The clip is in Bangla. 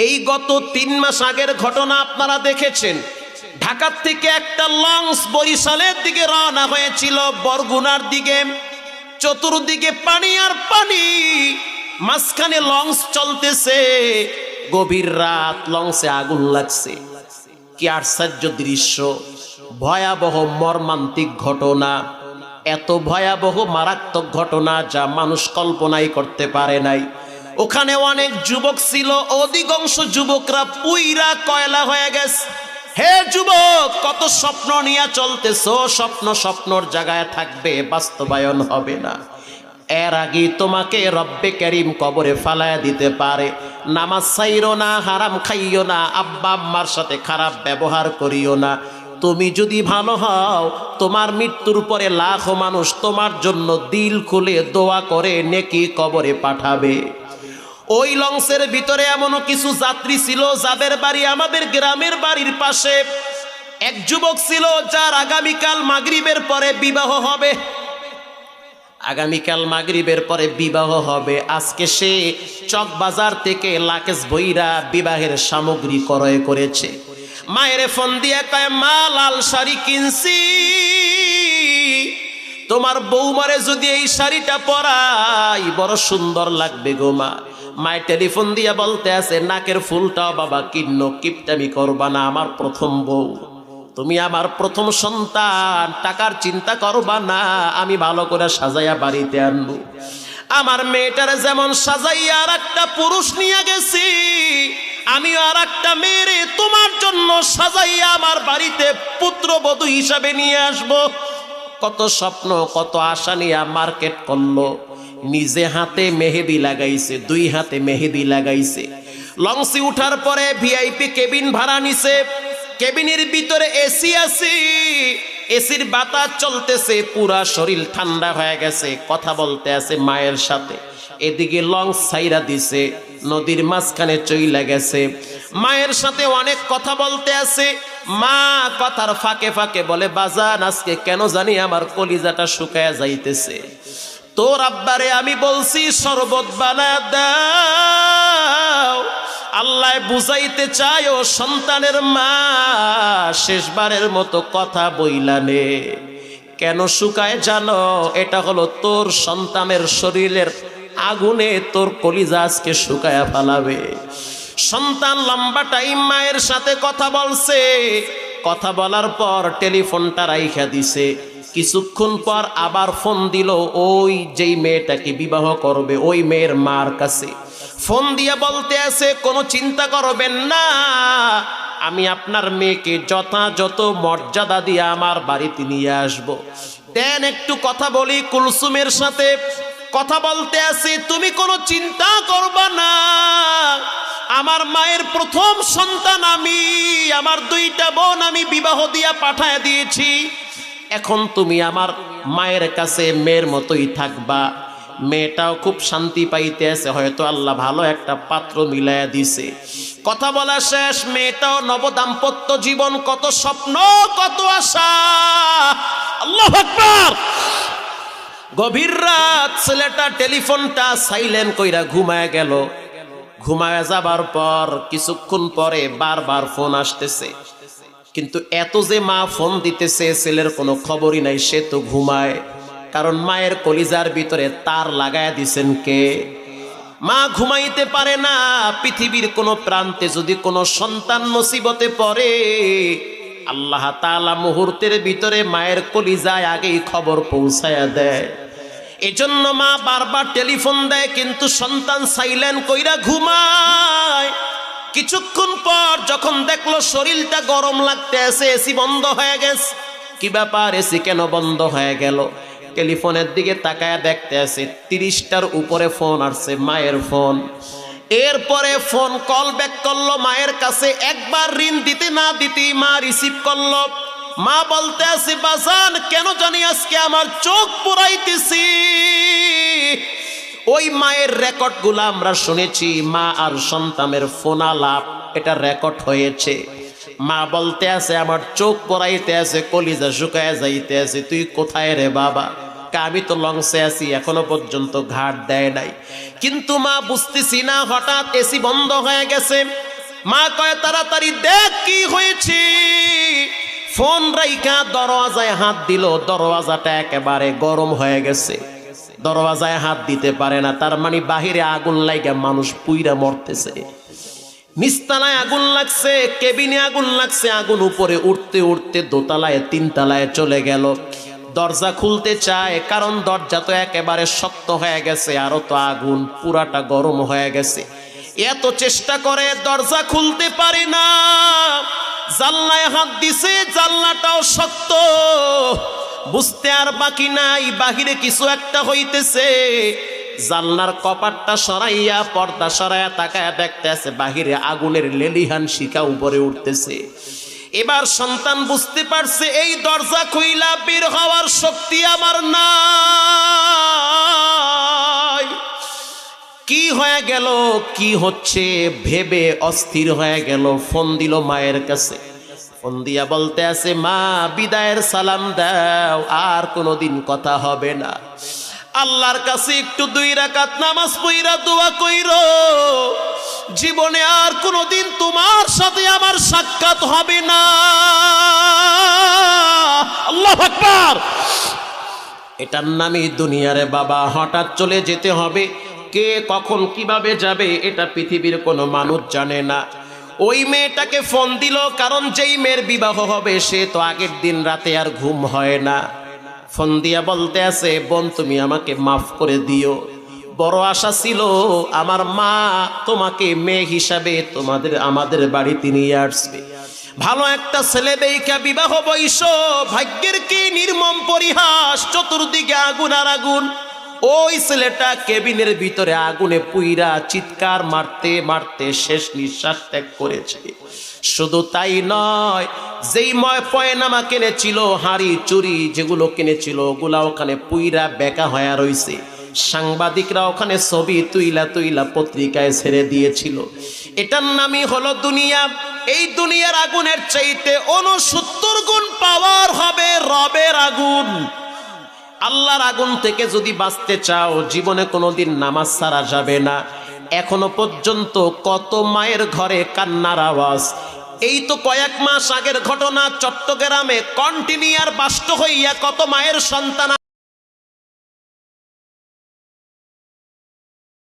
এই গত তিন মাস আগের ঘটনা আপনারা দেখেছেন। ঢাকার থেকে একটা লঞ্চ বরিশালের দিকে রওনা হয়েছিল, বরগুনার দিকে। চতুর্দিকে পানি আর পানি। মাঝখানে লঞ্চ চলতেছে। গভীর রাত, লঞ্চে আগুন লাগছে। কি আশ্চর্য দৃশ্য। ভয়াবহ মর্মান্তিক ঘটনা। এত ভয়াবহ মারাত্মক ঘটনা যা মানুষ কল্পনাই করতে পারে নাই। ওখানে অনেক যুবক ছিল, অধিকাংশ যুবকরা পুইরা কয়লা হয়ে গেছে। হে যুবক, কত স্বপ্ন নিয়ে চলতেছ, স্বপ্ন স্বপ্নর জায়গায় থাকবে, বাস্তবায়ন হবে না। এর আগে তোমাকে রব্বে করিম কবরে ফালায়া দিতে পারে। নামাজ চাইরো না, হারাম খাইও না, আব্বা আম্মার সাথে খারাপ ব্যবহার করিও না। তুমি যদি ভালো হও, তোমার মৃত্যুর পরে লাখো মানুষ তোমার জন্য দিল খুলে দোয়া করে, নেকি কবরে পাঠাবে। ওই লঞ্চের ভিতরে এমনও কিছু যাত্রী ছিল যাদের বাড়ি আমাদের গ্রামের বাড়ির পাশে। এক যুবক ছিল যার আগামীকাল মাগরিবের পরে বিবাহ হবে। আগামীকাল মাগরিবের পরে বিবাহ হবে। আজকে সে চক বাজার থেকে লাকেশ বইরা বিবাহের সামগ্রী ক্রয় করেছে। মায়ের ফোন দিয়ে কয়, মা, লাল শাড়ি কিনছি। তোমার বৌমারে যদি এই শাড়িটা পরাই, বড় সুন্দর লাগবে গো মা। মায়ের টেলিফোন দিয়ে বলতে আছে, নাকের ফুলটাও বাবা কিন্ন, কিপটামি করবা না, আমার প্রথম বউ। তুমি আমার প্রথম সন্তান, টাকার চিন্তা করবা না, আমি ভালো করে সাজাইয়া বাড়িতে আনব। আমার মেয়েটারে যেমন সাজাইয়া আর একটা পুরুষ নিয়ে গেছি আমি আর একটা মেয়েরে তোমার জন্য সাজাইয়া আমার বাড়িতে পুত্রবধূ হিসাবে নিয়ে আসব। কত স্বপ্ন, কত আশা নিয়ে মার্কেট করল। নিজে হাতে মেহেদি লাগাইছে, দুই হাতে মেহেদি লাগাইছে। লঞ্চে উঠার পরে ভিআইপি কেবিন ভাড়া নিছে। কেবিনের ভিতরে এসি আছে। এসির বাতাস চলতেছে, পুরা শরীর ঠান্ডা হয়ে গেছে। কথা বলতে আছে মায়ের সাথে। এদিকে লঞ্চ সাইরা দিছে। নদীর মাঝখানে চইলা গেছে। মায়ের সাথে অনেক কথা বলতে আছে। মা কথার ফাঁকে ফাঁকে বলে, বাজান, আজকে কেন জানি আমার কলিজাটা শুকায়া যাইতেছে। তোর আব্বারে আমি বলছি, শরবত বানা দাও। আল্লাহ বুঝাইতে চায়, ও সন্তানের মা শেষবারের মতো কথা বইলানে কেন শুকায় জানো? এটা হলো তোর সন্তানের শরীরের আগুনে তোর কলিজা আজকে শুকায়া ফালাবে। সন্তান লম্বা টাইম মায়ের সাথে কথা বলছে। কথা বলার পর টেলিফোনটা রাইখা দিছে। কিছুক্ষণ পর আবার ফোন দিল, ওই যেই মেয়েটাকে বিবাহ করবে, ওই মেয়ের মার কাছে। ফোন দিয়ে বলতে আছে, কোনো চিন্তা করবেন না। আমি আপনার মেয়েকে যথাযথ মর্যাদা দিয়ে আমার বাড়িতে নিয়ে আসব। দেন একটু কথা বলি কুলসুমের সাথে। কথা বলতে আছি, তুমি কোনো চিন্তা করবা না। আমার মায়ের প্রথম সন্তান আমি, আমার দুইটা বোন আমি বিবাহ দিয়া পাঠায় দিয়েছি। এখন তুমি আমার মায়ের কাছে মেয়ের মতোই থাকবা। মেয়েটাও খুব শান্তি পাইতে আছে, হয়তো আল্লাহ ভালো একটা পাত্র মিলাইয়া দিছে। কথা বলা শেষ, মেয়েটাও নবদাম্পত্য জীবন, কত স্বপ্ন, কত আশা। আল্লাহ আকবার! গভীর রাত ছেলেটা টেলিফোনটা সাইলেন্ট কইরা ঘুমায় গেল। ঘুমায় যাবার পর কিছুক্ষণ পরে বারবার ফোন আসতেছে। কিন্তু এত যে মা ফোন দিতেছে, ছেলের কোনো খবরই নাই, সে তো ঘুমায়। কারণ মায়ের কলিজার ভিতরে তার লাগায় দিছেন কে? মা ঘুমাইতে পারে না, পৃথিবীর কোনো প্রান্তে যদি কোনো সন্তান মুসিবতে পড়ে, আল্লাহ তাআলা মুহূর্তের ভিতরে মায়ের কলিজায় আগেই খবর পৌঁছায়া দেয়। এজন্য মা বারবার টেলিফোন দেয়, কিন্তু সন্তান সাইলেন কইরা ঘুমায়। কিছুক্ষণ পর যখন দেখল শরীরটা গরম লাগতে আছে এসি বন্ধ হয়ে গেছে। কি ব্যাপার এসি কেন বন্ধ হয়ে গেল? টেলিফোনের দিকে তাকায় দেখতে আছে, তিরিশটার উপরে ফোন আসছে, মায়ের ফোন। এরপরে ফোন কল ব্যাক করল, মায়ের কাছে একবার ঋণ দিতে না দিতে মা রিসিভ করল। মা বলতে আসি বাজান, কেন জানি আজকে আমার চোখ পুরাইতেছি? ওই মায়ের রেকর্ডগুলো আমরা শুনেছি, মা আর সন্তানের ফোনালাপ, এটা রেকর্ড হয়েছে। মা বলতে আছে, আমার চোখ পড়াইতে আছে, কলিজা শুকায় যাইতে আছে, তুই কোথায় রে বাবা? আমি তো লংসে আছি, এখনও পর্যন্ত ঘাট দেয় নাই। কিন্তু মা বুঝতেছি না, হঠাৎ এসি বন্ধ হয়ে গেছে। মা কয়, তাড়াতাড়ি দেখ কি হয়েছে। ফোন রাইকা দরওয়াজায় হাত দিল, দরওয়াজাটা একেবারে গরম হয়ে গেছে। দরওয়াজায় হাত দিতে পারে না, তার মানে বাহিরে আগুন লাইগা মানুষ পুইরা মরতেছে। নিস্তালায় আগুন লাগছে, কেবিনে আগুন লাগছে, আগুন উপরে উঠতে উঠতে দোতলায়, তিনতলায় চলে গেল। দরজা খুলতে চায়, কারণ দরজা তো একেবারে শক্ত হয়ে গেছে, আরও তো আগুন পুরাটা গরম হয়ে গেছে। এত চেষ্টা করে দরজা খুলতে পারে না। জানলায় হাত দিছে জানলাটাও শক্ত। বুঝতে আর বাকি নাই, বাহিরে কিছু একটা হইতেছে। জানলার কপাটটা সরাইয়া, পর্দা সরাইয়া তাকায়া দেখতেছে বাহিরে আগুনের লেলিহান শিকা উপরে উঠতেছে। এবার সন্তান বুঝতে পারছে, এই দরজা খুইলা বের হওয়ার শক্তি আমার নাই। কি হয়ে গেল? কি হচ্ছে? ভেবে অস্থির হয়ে গেল। ফোন দিল মায়ের কাছে। ফোন দিয়া বলতে আছে, মা, বিদায়ের সালাম দাও, আর কোনোদিন কথা হবে না। আল্লাহর কাছে একটু দুই রাকাত নামাজ পইরা দোয়া কইরো। জীবনে আর কোনোদিন তোমার সাথে আমার সাক্ষাৎ হবে না। আল্লাহ আকবার! এটার নামই দুনিয়ারে বাবা। হঠাৎ চলে যেতে হবে। কে কখন কীভাবে যাবে, এটা পৃথিবীর কোনো মানুষ জানে না। ওই মেয়েটাকে ফোন দিল, কারণ যেই মেয়ের বিবাহ হবে, সে তো আগের দিন রাতে আর ঘুম হয় না। ফোন দিয়া বলতে আছে, বোন, তুমি আমাকে মাফ করে দিও। বড় আশা ছিল, আমার মা তোমাকে মেয়ে হিসাবে তোমাদের, আমাদের বাড়িতে নিয়ে আসবে। ভালো একটা ছেলে দেখা বিবাহ বৈশ, ভাগ্যের কি নির্মম পরিহাস, চতুর্দিকে আগুন আর আগুন। ওই ছেলেটা কেবিনের ভিতরে আগুনে পুইরা চিৎকার মারতে মারতে শেষ নিঃশ্বাস ত্যাগ করেছে। শুধু তাই নয়, যেই ময় পয়নামা কিনেছিল, হাড়ি চুরি যেগুলো কিনেছিল, ওগুলা ওখানে পুইরা বেকা হয়ে রইছে। সাংবাদিকরা ওখানে ছবি তুইলা তুইলা পত্রিকায় ছেড়ে দিয়েছিল। এটার নামই হলো দুনিয়া। এই দুনিয়ার আগুনের চাইতে উনসত্তর গুণ পাওয়ার হবে রবের আগুন। আল্লাহর আগুন থেকে যদি বাঁচতে চাও, জীবনে কোনোদিন নামাজ ছাড়া যাবে না। এখনও পর্যন্ত কত মায়ের ঘরে কান্নার আওয়াজ। এই তো কয়েক মাস আগের ঘটনা, চট্টগ্রামে কন্টিনিয়ার বাস্ত হইয়া কত মায়ের সন্তান